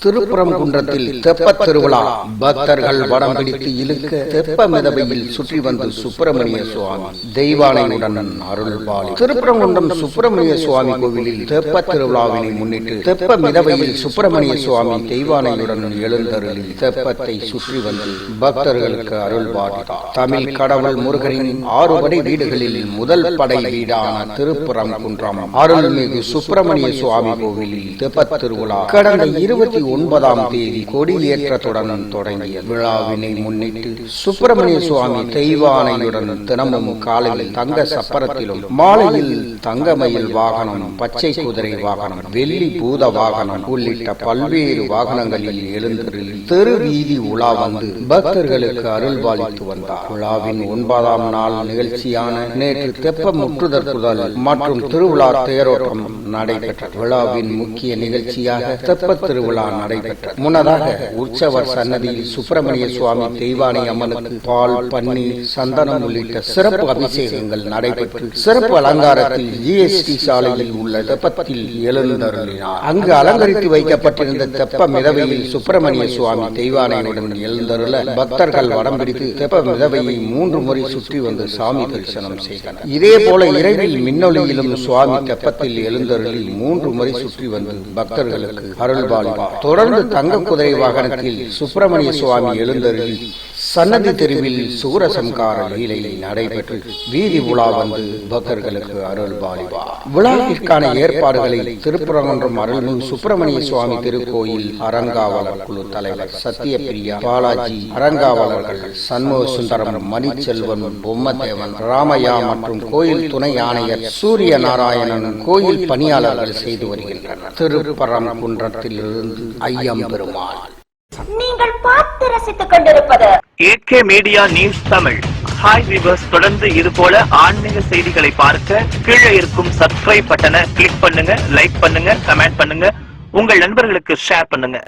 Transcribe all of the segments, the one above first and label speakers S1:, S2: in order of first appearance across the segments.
S1: திருப்புறங்குன்றத்தில் தெப்ப திருவிழா பக்தர்கள் வடம் பிடித்து இழுக்க தெப்ப மிதவையில் சுற்றி வந்து சுப்பிரமணிய சுவாமி தெய்வானையுடன் அருள்பாலி திருப்புறங்குன்றம் சுப்பிரமணிய சுவாமி கோவிலில் தெப்ப திருவிழாவினை முன்னிட்டு தெப்ப மிதவையில் சுப்பிரமணிய சுவாமி தெய்வானையுடன் எழுந்தருளில் தெப்பத்தை சுற்றி வந்து பக்தர்களுக்கு அருள்பாலித்தார். தமிழ் கடவுள் முருகனின் ஆறுபடை வீடுகளில் முதல் படை வீடான திருப்புறங்குன்றம் அருள்மிகு சுப்பிரமணிய சுவாமி கோவிலில் தெப்ப திருவிழா கடந்த இருபத்தி ஒன்பதாம் தேதி கொடியேற்றத்துடன் தொடங்கிய விழாவினை முன்னிட்டு சுப்பிரமணிய சுவாமி தெய்வானையுடன் தினமும் காலையில் தங்க சப்பரத்திலும் மாலையில் தங்கமயில் வாகனம் பச்சை குதிரை வாகனம் வெள்ளி பூத வாகனம் உள்ளிட்ட பல்வேறு வாகனங்களில் எழுந்தருளி தெரு வீதி உலா வந்து பக்தர்களுக்கு அருள்பாலித்து வந்தார். விழாவின் ஒன்பதாம் நாள் நிகழ்ச்சியான நேற்று தெப்ப முற்றுதற்குதல் மற்றும் திருவிழா தேரோட்டம் நடைபெற்ற விழாவின் முக்கிய நிகழ்ச்சியாக தெப்ப திருவிழா நடைபெற்றது முன்னதாக உற்சவர் சன்னதியில் சுப்பிரமணிய சுவாமி தெய்வானை அம்மனுக்கு பால் பன்னீர் சந்தனம் உள்ளிட்ட சிறப்பு அபிஷேகங்கள் நடைபெற்று சிறப்பு அலங்காரத்தில் ஜிஎஸ்டி சாலையில் உள்ள தெப்பத்தில் எழுந்தருளினார். அங்கு அலங்கரித்து வைக்கப்பட்டிருந்த தெப்ப மிதவையில் சுப்பிரமணிய சுவாமி தெய்வானையுடன் எழுந்தருள பக்தர்கள் வடம் பிடித்து தெப்ப மிதவையை மூன்று முறை சுற்றி வந்து சாமி தரிசனம் செய்தனர். இதே போல இரவில் மின்னொலியிலும் சுவாமி தெப்பத்தில் எழுந்தருளி மூன்று முறை சுற்றி வந்து பக்தர்களுக்கு அருள்பாலிப்பார். தொடர்ந்து தங்க குதிரை வாகனத்தில் சுப்பிரமணிய சுவாமி எழுந்தருளி சன்னதி தெருவில் சூரசம்கார லீலை நடைபெற்று வீதி உலா வந்து பக்தர்களுக்கு அருள்பாலிப்பார் விழாவிற்கான ஏற்பாடுகளை திருப்புறங்குன்றம் அருள்மிகு சுப்பிரமணிய சுவாமி திருக்கோயில் அரங்காவலர் குழு தலைவர் சத்யபிரியா பாலாஜி அரங்காவலர்கள் சண்முக சுந்தரம் மணிச்செல்வன் பொம்மதேவன் ராமையா மற்றும் கோயில் துணை ஆணையர் சூரிய நாராயணன் கோயில் பணியாளர்கள் செய்து வருகின்றனர். திருப்பரங்குன்றத்திலிருந்து ஐயம் பெருமாள்
S2: நீங்கள் பார்த்து ரசித்துக் கொண்டிருப்பது
S3: AK media news Tamil hi viewers தொடர்ந்து இது போல ஆன்மீக செய்திகளை பார்க்க கீழே இருக்கும் சப்ஸ்கிரைப் பட்டனை கிளிக் பண்ணுங்க லைக் பண்ணுங்க கமெண்ட் பண்ணுங்க. உங்கள் நண்பர்களுக்கு ஷேர் பண்ணுங்க.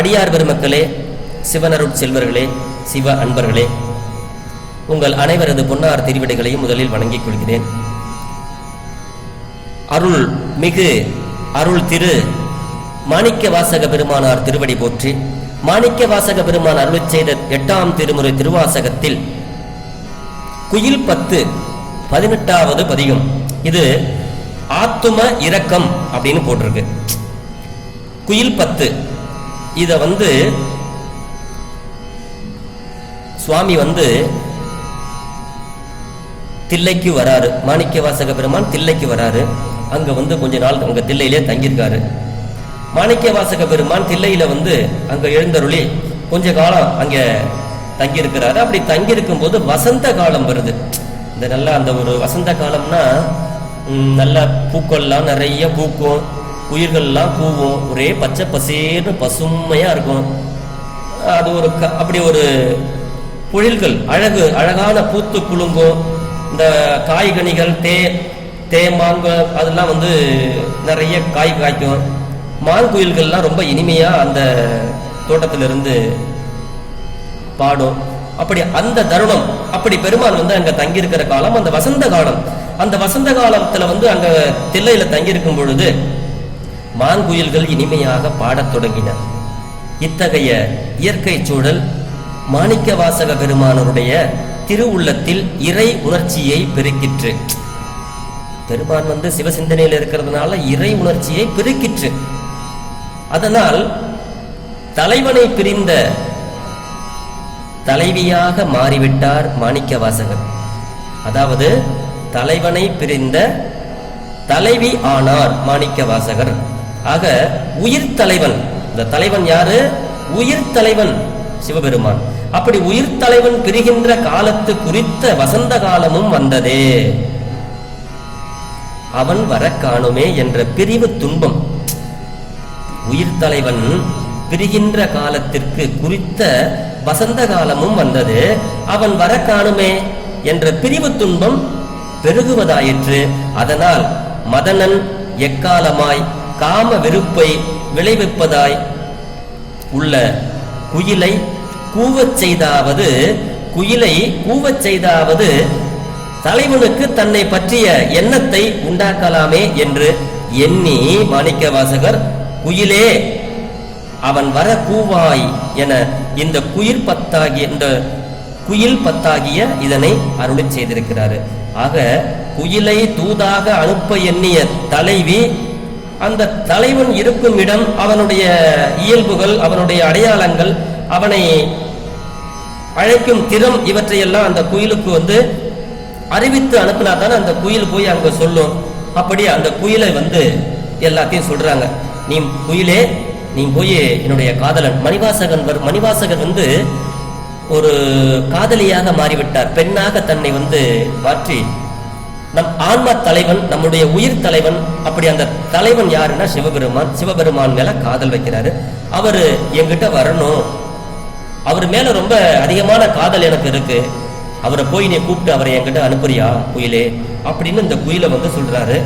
S4: அடியார் பெருமக்களே சிவனருட் செல்வர்களே சிவ அன்பர்களே உங்கள் அனைவரது பொன்னார் திருவிடைகளையும் முதலில் வணங்கிக் கொள்கிறேன். அருள் மிகு அருள் திரு மாணிக்க வாசக பெருமானார் திருவடி போற்றி மாணிக்க வாசக பெருமான் அருள் செய்த எட்டாம் திருமுறை திருவாசகத்தில் குயில் பத்து பதினெட்டாவது பதிகம். இது ஆத்தும இரக்கம் அப்படின்னு போட்டிருக்கு. குயில் பத்து. இத வந்து சுவாமி வந்து தில்லைக்கு வராரு. மாணிக்க வாசக பெருமான் தில்லைக்கு வராரு. அங்க வந்து கொஞ்ச நாள் அங்க தில்லையிலே தங்கியிருக்காரு. மாணிக்க வாசக பெருமான் தில்லையில வந்து அங்க எழுந்தருளி கொஞ்ச காலம் அங்க தங்கியிருக்கிறாரு. அப்படி தங்கியிருக்கும் போது வசந்த காலம் வருது. இந்த நல்லா அந்த ஒரு வசந்த காலம்னா நல்ல பூக்கள்லாம் நிறைய பூக்கும். உயிர்கள்லாம் பூவும். ஒரே பச்சை பசேர்னு பசுமையா இருக்கும். அது ஒரு க- அப்படி ஒரு பொழில்கள் அழகு அழகான பூத்து குலுங்கும். இந்த காய்கனிகள் தே தேமாங்க அதெல்லாம் வந்து நிறைய காய் காய்க்கும். மான்குயில்கள்லாம் ரொம்ப இனிமையா அந்த தோட்டத்திலிருந்து பாடும். அப்படி அந்த தருணம் அப்படி பெருமான் வந்து அங்க தங்கியிருக்கிற காலம் அந்த வசந்த காலம். அந்த வசந்த காலத்துல வந்து அங்க தில்லையில தங்கியிருக்கும் பொழுது மான்குயில்கள் இனிமையாக பாடத் தொடங்கின. இத்தகைய இயற்கை சூழல் மாணிக்க வாசக பெருமானருடைய திருவுள்ளத்தில் இறை உணர்ச்சியை பெருக்கிற்று. பெருமான் வந்து சிவசிந்தனையில் இருக்கிறதுனால இறை உணர்ச்சியை பெருக்கிற்று. அதனால் தலைவனை பிரிந்த தலைவியாக மாறிவிட்டார் மாணிக்க வாசகர் அதாவது தலைவனை பிரிந்த தலைவி ஆனார் மாணிக்க வாசகர் ஆக உயிர் தலைவன் இந்த தலைவன் யாரு? உயிர் தலைவன் சிவபெருமான். அப்படி உயிர் தலைவன் பிரிகின்ற காலத்து குறித்த வசந்த காலமும் வந்ததே. அவன் வர காணுமே என்ற பிரிவு துன்பம். உயிர் தலைவன் பிரிகின்ற காலத்திற்கு குறித்த வசந்த காலமும் வந்தது. அவன் வர காணுமே என்ற பிரிவு துன்பம் பெருகுவதாயிற்று. அதனால் மதனன் எக்காலமாய் காம வெறுப்பை விளைவிப்பதாய் உள்ள குயிலை கூவச் செய்தாவது குயிலை கூவச் செய்தாவது தலைவனுக்கு தன்னை பற்றிய எண்ணத்தை உண்டாக்கலாமே என்று எண்ணி மாணிக்க வாசகர் குயிலே அவன் வர கூவாய் என இந்த குயில் பத்தாகிய இந்த குயில் பத்தாகிய இதனை அருளி செய்திருக்கிறாரு. ஆக குயிலை தூதாக அனுப்ப எண்ணிய தலைவி அந்த தலைவன் இருக்கும் இடம் அவனுடைய இயல்புகள் அவனுடைய அடையாளங்கள் அவனை அழைக்கும் திறம் இவற்றையெல்லாம் அந்த குயிலுக்கு வந்து அறிவித்து அனுப்பினா தானே அந்த குயில் போய் அங்க சொல்லும். அப்படி அந்த குயிலை வந்து எல்லாத்தையும் சொல்றாங்க. நீ குயிலே நீ போய் என்னுடைய காதலன். மணிவாசகன் வரும் மணிவாசகன் வந்து ஒரு காதலியாக மாறிவிட்டார். பெண்ணாக தன்னை வந்து மாற்றி நம் ஆன்ம தலைவன் நம்முடைய உயிர் தலைவன் அப்படி அந்த தலைவன் யாருன்னா சிவபெருமான். சிவபெருமான் மேல காதல் வைக்கிறாரு. அவரு எங்கிட்ட வரணும். அவர் மேல ரொம்ப அதிகமான காதல் எனக்கு இருக்கு. அவரை போய் நீ கூப்பிட்டு அவரை என்கிட்ட அனுப்புறியா குயிலே அப்படின்னு இந்த குயிலை வந்து சொல்றாரு.